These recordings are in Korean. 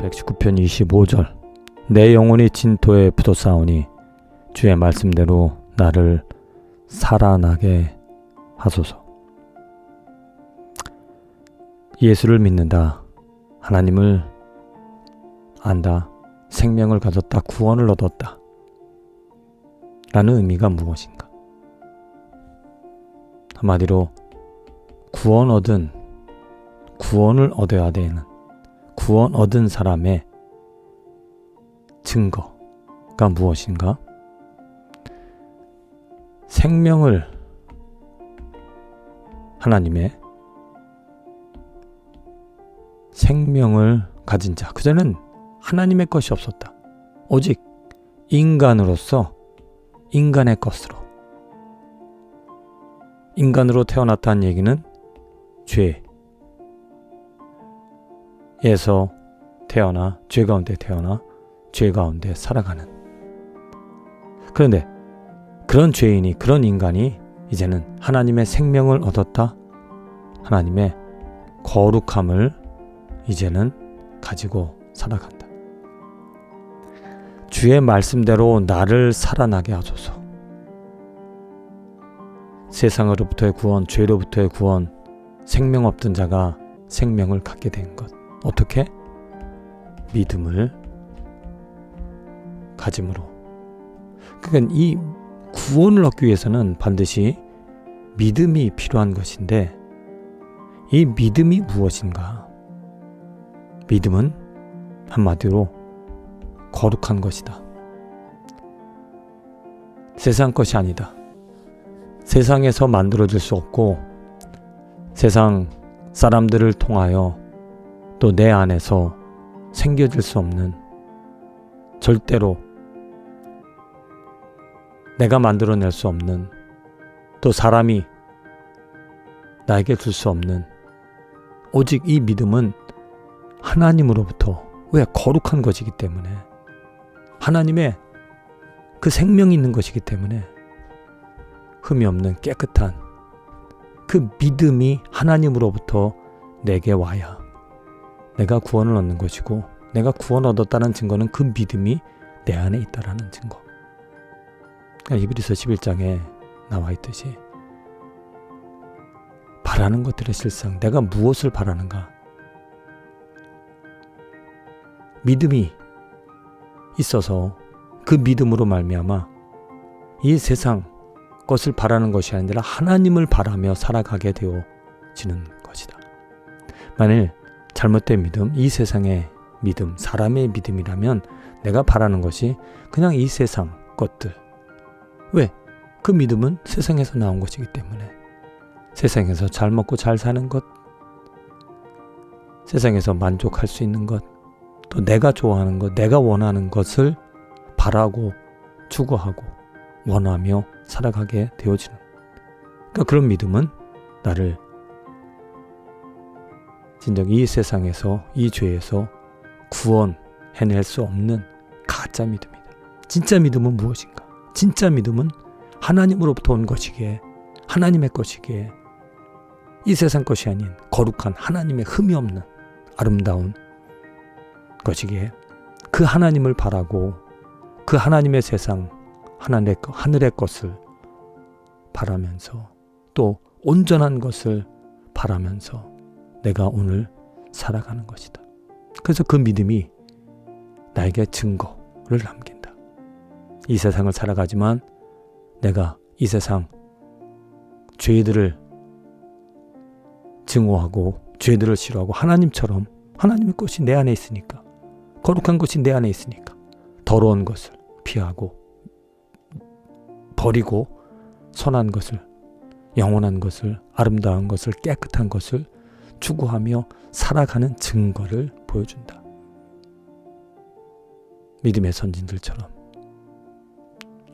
119편 25절. 내 영혼이 진토에 붙어싸우니 주의 말씀대로 나를 살아나게 하소서. 예수를 믿는다. 하나님을 안다. 생명을 가졌다. 구원을 얻었다. 라는 의미가 무엇인가? 한마디로 구원 얻은 구원을 얻어야 되는 구원 얻은 사람의 증거가 무엇인가? 생명을 하나님의 생명을 가진 자. 그전엔 하나님의 것이 없었다. 오직 인간으로서 인간의 것으로. 인간으로 태어났다는 얘기는 죄 에서 태어나 죄 가운데 태어나 죄 가운데 살아가는. 그런데 그런 죄인이 그런 인간이 이제는 하나님의 생명을 얻었다. 하나님의 거룩함을 이제는 가지고 살아간다. 주의 말씀대로 나를 살아나게 하소서. 세상으로부터의 구원, 죄로부터의 구원, 생명 없던 자가 생명을 갖게 된 것. 어떻게? 믿음을 가짐으로. 그러니까 이 구원을 얻기 위해서는 반드시 믿음이 필요한 것인데 이 믿음이 무엇인가? 믿음은 한마디로 거룩한 것이다. 세상 것이 아니다. 세상에서 만들어질 수 없고 세상 사람들을 통하여 또 내 안에서 생겨질 수 없는 절대로 내가 만들어낼 수 없는 또 사람이 나에게 줄 수 없는 오직 이 믿음은 하나님으로부터 왜 거룩한 것이기 때문에 하나님의 그 생명이 있는 것이기 때문에 흠이 없는 깨끗한 그 믿음이 하나님으로부터 내게 와야 내가 구원을 얻는 것이고 내가 구원 얻었다는 증거는 그 믿음이 내 안에 있다라는 증거. 그러니까 이브리서 11장에 나와 있듯이 바라는 것들의 실상 내가 무엇을 바라는가 믿음이 있어서 그 믿음으로 말미암아 이 세상 것을 바라는 것이 아니라 하나님을 바라며 살아가게 되어지는 것이다. 만일 잘못된 믿음, 이 세상의 믿음, 사람의 믿음이라면 내가 바라는 것이 그냥 이 세상 것들. 왜? 그 믿음은 세상에서 나온 것이기 때문에. 세상에서 잘 먹고 잘 사는 것, 세상에서 만족할 수 있는 것, 또 내가 좋아하는 것, 내가 원하는 것을 바라고 추구하고 원하며 살아가게 되어지는. 그러니까 그런 믿음은 나를 진정 이 세상에서 이 죄에서 구원 해낼 수 없는 가짜 믿음이다. 진짜 믿음은 무엇인가? 진짜 믿음은 하나님으로부터 온 것이기에 하나님의 것이기에 이 세상 것이 아닌 거룩한 하나님의 흠이 없는 아름다운 것이기에 그 하나님을 바라고 그 하나님의 세상 하나님의 하늘의 것을 바라면서 또 온전한 것을 바라면서 내가 오늘 살아가는 것이다. 그래서 그 믿음이 나에게 증거를 남긴다. 이 세상을 살아가지만 내가 이 세상 죄들을 증오하고 죄들을 싫어하고 하나님처럼 하나님의 것이 내 안에 있으니까 거룩한 것이 내 안에 있으니까 더러운 것을 피하고 버리고 선한 것을 영원한 것을 아름다운 것을 깨끗한 것을 추구하며 살아가는 증거를 보여준다. 믿음의 선진들처럼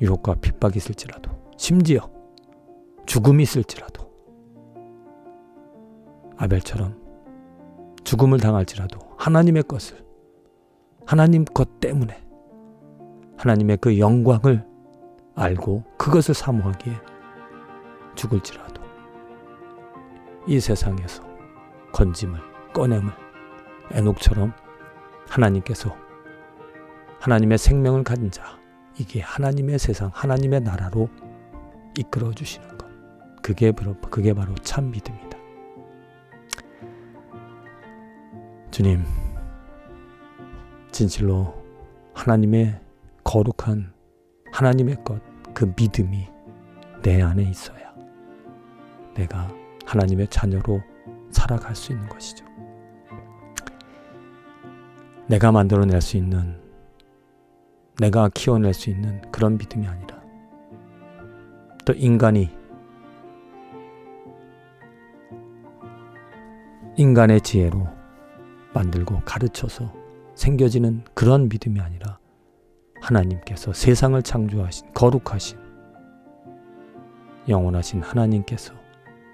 유혹과 핍박이 있을지라도 심지어 죽음이 있을지라도 아벨처럼 죽음을 당할지라도 하나님의 것을 하나님 것 때문에 하나님의 그 영광을 알고 그것을 사모하기에 죽을지라도 이 세상에서 건짐을 꺼냄을 애녹처럼 하나님께서 하나님의 생명을 가진 자, 이게 하나님의 세상, 하나님의 나라로 이끌어 주시는 것. 그게 바로, 그게 바로 참 믿음이다. 주님, 진실로 하나님의 거룩한 하나님의 것, 그 믿음이 내 안에 있어야 내가 하나님의 자녀로 살아갈 수 있는 것이죠. 내가 만들어낼 수 있는, 내가 키워낼 수 있는 그런 믿음이 아니라 또 인간이 인간의 지혜로 만들고 가르쳐서 생겨지는 그런 믿음이 아니라 하나님께서 세상을 창조하신 거룩하신 영원하신 하나님께서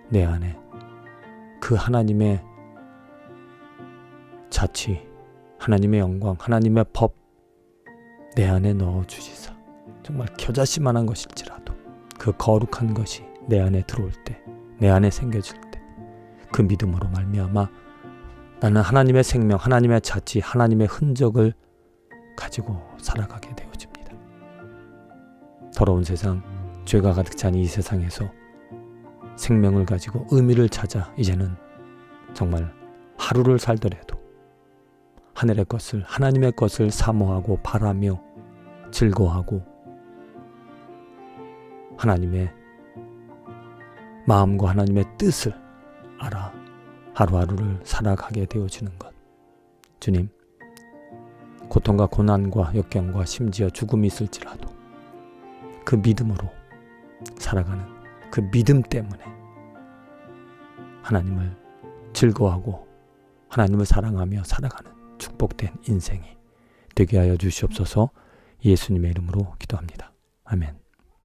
내 안에 그 하나님의 자치, 하나님의 영광, 하나님의 법 내 안에 넣어 주시사 정말 겨자씨만한 것일지라도 그 거룩한 것이 내 안에 들어올 때, 내 안에 생겨질 때 그 믿음으로 말미암아 나는 하나님의 생명, 하나님의 자치, 하나님의 흔적을 가지고 살아가게 되어집니다. 더러운 세상, 죄가 가득 찬 이 세상에서 생명을 가지고 의미를 찾아 이제는 정말 하루를 살더라도 하늘의 것을 하나님의 것을 사모하고 바라며 즐거워하고 하나님의 마음과 하나님의 뜻을 알아 하루하루를 살아가게 되어지는 것. 주님, 고통과 고난과 역경과 심지어 죽음이 있을지라도 그 믿음으로 살아가는 그 믿음 때문에 하나님을 즐거워하고 하나님을 사랑하며 살아가는 축복된 인생이 되게 하여 주시옵소서 예수님의 이름으로 기도합니다. 아멘.